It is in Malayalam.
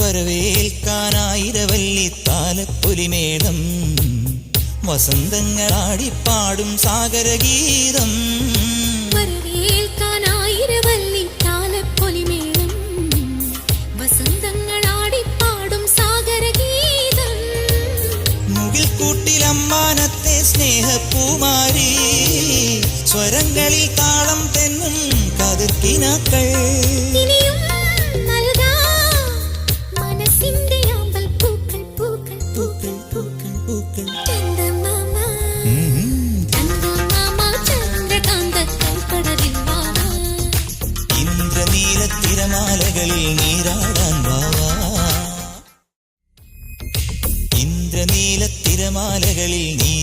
വരവേൽക്കാനായിരവല്ലി താലപ്പൊലിമേളം വസന്തങ്ങളാടിപ്പാടും സാഗരഗീതം. വരവേൽക്കാനായിരവല്ലി താലപ്പൊലിമേളം വസന്തങ്ങളാടിപ്പാടും സാഗരഗീതം. മുകിൽ കൂട്ടിലമ്മാനത്തെ സ്നേഹപ്പൂമാരി സ്വരങ്ങളിൽ താളം തെന്നും കതിർക്കിനാക്കൾ. இந்திர நீல திறமாலைகளில் நீராடான் வாவா. இந்திர நீல திறமாலைகளில் நீ